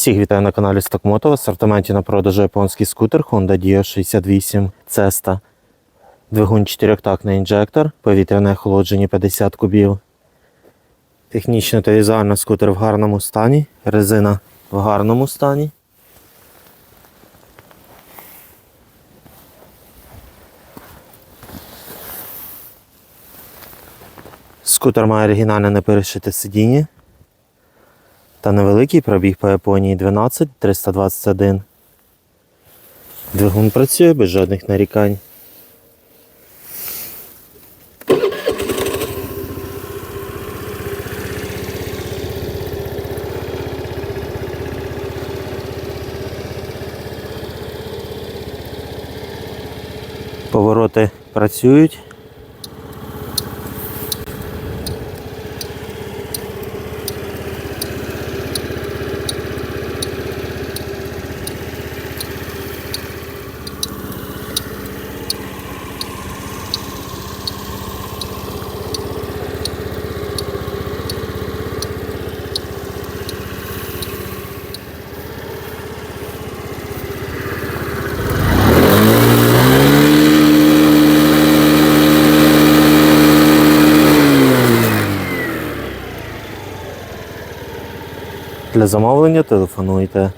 Всіх вітаю на каналі Стокмото. В асортименті на продажу японський скутер Honda Dio 68 Cesta. Двигун 4-тактний інжектор, повітряне охолодження 50 кубів. Технічно та візуально скутер в гарному стані, резина в гарному стані. Скутер має оригінальне неперешите сидіння та невеликий пробіг по Японії 12 321. Двигун працює без жодних нарікань. Повороти працюють. Для замовлення телефонуйте